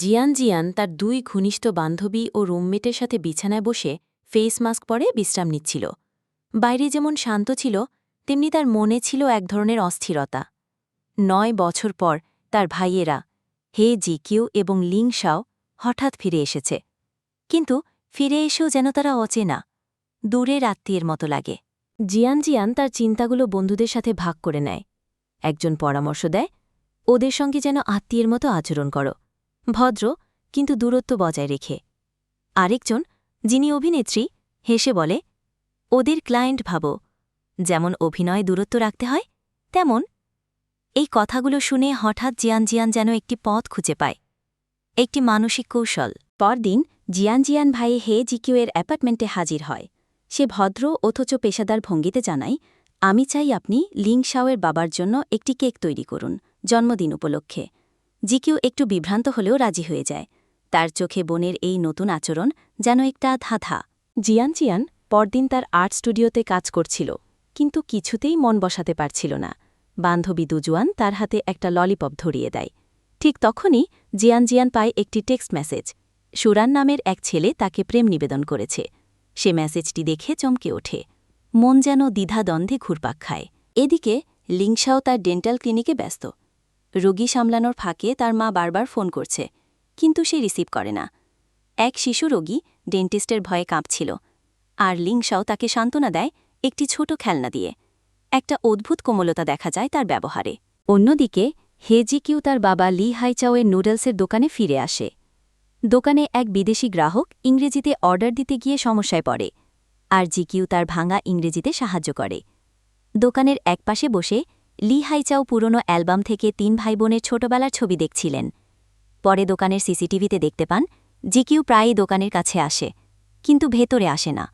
জিয়ান জিয়ান তার দুই ঘনিষ্ঠ বান্ধবী ও রুমমেটের সাথে বিছানায় বসে ফেস মাস্ক পরে বিশ্রাম নিচ্ছিল। বাইরে যেমন শান্ত ছিল, তেমনি তার মনে ছিল এক ধরনের অস্থিরতা। নয় বছর পর তার ভাইয়েরা, হে জি জিকিউ এবং লিং শাও, হঠাৎ ফিরে এসেছে। কিন্তু ফিরে এসেও যেন তারা অচেনা, দূরের আত্মীয়ের মতো লাগে। জিয়ান জিয়ান তার চিন্তাগুলো বন্ধুদের সাথে ভাগ করে নেয়। একজন পরামর্শ দেয়, ওদের সঙ্গে যেন আত্মীয়ের মতো আচরণ করো। ভদ্র, কিন্তু দূরত্ব বজায় রেখে। আরেকজন, যিনি অভিনেত্রী, হেসে বলে, ওদের ক্লায়েন্ট ভাবো, যেমন অভিনয় দূরত্ব রাখতে হয়, তেমন এই কথাগুলো শুনে হঠাৎ জিয়ান জিয়ান যেন একটি পথ খুঁজে পায়, একটি মানসিক কৌশল। পরদিন, জিয়ান জিয়ান ভাই হে জিকিউ এর অ্যাপার্টমেন্টে হাজির হয়। সে ভদ্র, অথচ পেশাদার ভঙ্গিতে জানায়, আমি চাই আপনি লিং শাওয়ের বাবার জন্য একটি কেক তৈরি করুন, জন্মদিন উপলক্ষে। জিকিউ একটু বিভ্রান্ত হলেও রাজি হয়ে যায়। তার চোখে বোনের এই নতুন আচরণ যেন একটা ধাঁধা। জিয়ান জিয়ান পরদিন তার আর্ট স্টুডিওতে কাজ করছিল, কিন্তু কিছুতেই মন বসাতে পারছিল না। বান্ধবী দুজুয়ান তার হাতে একটা ললিপপ ধরিয়ে দেয়। ঠিক তখনই জিয়ান জিয়ান পায় একটি টেক্সট মেসেজ। সুরান নামের এক ছেলে তাকে প্রেম নিবেদন করেছে। সে মেসেজটি দেখে চমকে ওঠে। মন যেন দ্বিধাদ্বন্দ্বে ঘুরপাক খায়। এদিকে লিংসাও তার ডেন্টাল ক্লিনিকে ব্যস্ত। রোগী সামলানোর ফাঁকে তার মা বারবার ফোন করছে, কিন্তু সে রিসিভ করে না। এক শিশু রোগী ডেন্টিস্টের ভয়ে কাঁপছিল। আর লিংসাও তাকে সান্ত্বনা দেয় একটি ছোট খেলনা দিয়ে। একটা অদ্ভুত কোমলতা দেখা যায় তার ব্যবহারে। অন্যদিকে, হেজিকিউ তার বাবা লি হাইচাওয়ের নুডলসের দোকানে ফিরে আসে। দোকানে এক বিদেশি গ্রাহক ইংরেজিতে অর্ডার দিতে গিয়ে সমস্যায় পড়ে। আর জিকিউ তার ভাঙা ইংরেজিতে সাহায্য করে। দোকানের একপাশে বসে লি হাইচাও পুরনো অ্যালবাম থেকে তিন ভাইবোনের ছোটবেলার ছবি দেখছিলেন। পরে দোকানের সিসিটিভিতে দেখতে পান, জিকিউ প্রায়ই দোকানের কাছে আসে, কিন্তু ভেতরে আসে না।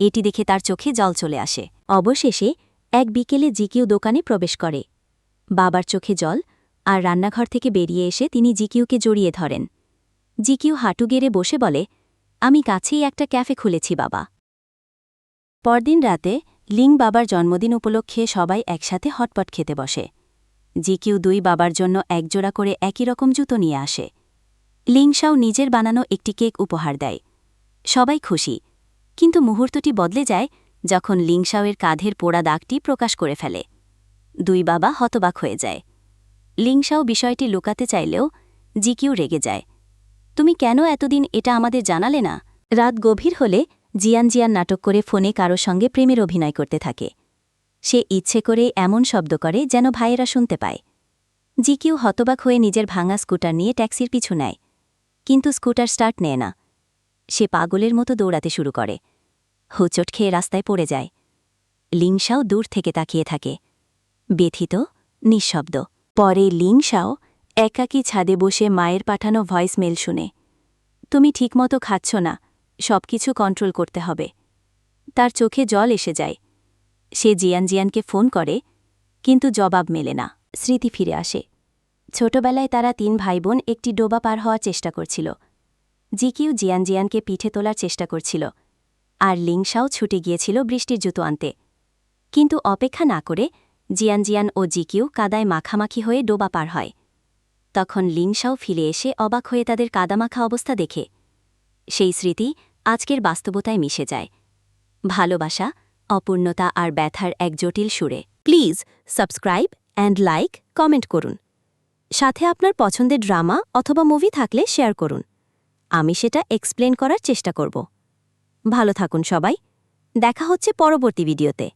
এটি দেখে তার চোখে জল চলে আসে। অবশেষে এক বিকেলে জিকিউ দোকানে প্রবেশ করে। বাবার চোখে জল আর রান্নাঘর থেকে বেরিয়ে এসে তিনি জিকিউকে জড়িয়ে ধরেন। জিকিউ হাঁটু গেড়ে বসে বলে, আমি কাছেই একটা ক্যাফে খুলেছি, বাবা। পরদিন রাতে লিং বাবার জন্মদিন উপলক্ষে সবাই একসাথে হটপট খেতে বসে। জিকিউ দুই বাবার জন্য একজোড়া করে একই রকম জুতো নিয়ে আসে। লিংশাও নিজের বানানো একটি কেক উপহার দেয়। সবাই খুশি। কিন্তু মুহূর্তটি বদলে যায় যখন লিংশাওয়ের কাঁধের পোড়া দাগটি প্রকাশ করে ফেলে। দুই বাবা হতবাক হয়ে যায়। লিংশাও বিষয়টি লুকাতে চাইলেও জিকিউ রেগে যায়। তুমি কেন এতদিন এটা আমাদের জানালে না? রাত গভীর হলে জিয়ান জিয়ান নাটক করে ফোনে কারও সঙ্গে প্রেমের অভিনয় করতে থাকে। সে ইচ্ছে করে এমন শব্দ করে যেন ভাইয়েরা শুনতে পায়। জি জিকিউ হতবাক হয়ে নিজের ভাঙা স্কুটার নিয়ে ট্যাক্সির পিছু নেয়। কিন্তু স্কুটার স্টার্ট নেয় না। সে পাগলের মতো দৌড়াতে শুরু করে। হোচট খেয়ে রাস্তায় পড়ে যায়। লিংশাও দূর থেকে তাকিয়ে থাকে। ব্যথিত, নিঃশব্দ। পরে লিংশাও একাকী ছাদে বসে মায়ের পাঠানো ভয়েস মেল শুনে। তুমি ঠিকমতো খাচ্ছ না। সব কিছু কন্ট্রোল করতে হবে। তার চোখে জল এসে যায়। সে জিয়ান জিয়ানকে ফোন করে, কিন্তু জবাব মেলে না। স্মৃতি ফিরে আসে। ছোটবেলায় তারা তিন ভাইবোন একটি ডোবা পার হওয়ার চেষ্টা করছিল। জিকিউ জিয়ান জিয়ানকে পিঠে তোলার চেষ্টা করছিল। আর লিংশাও ছুটে গিয়েছিল বৃষ্টির জুতো আনতে। কিন্তু অপেক্ষা না করে জিয়ান জিয়ান ও জিকিউ কাদায় মাখামাখি হয়ে ডোবা পার হয়। তখন লিংশাও ফিরে এসে অবাক হয়ে তাদের কাদামাখা অবস্থা দেখে। সেই স্মৃতি আজকের বাস্তবতায় মিশে যায়। ভালোবাসা, অপূর্ণতা আর ব্যথার এক জটিল সুরে। Please subscribe and like, comment করুন। সাথে আপনার পছন্দের ড্রামা অথবা মুভি থাকলে শেয়ার করুন। আমি সেটা এক্সপ্লেন করার চেষ্টা করব। ভালো থাকুন সবাই। দেখা হচ্ছে পরবর্তী ভিডিওতে।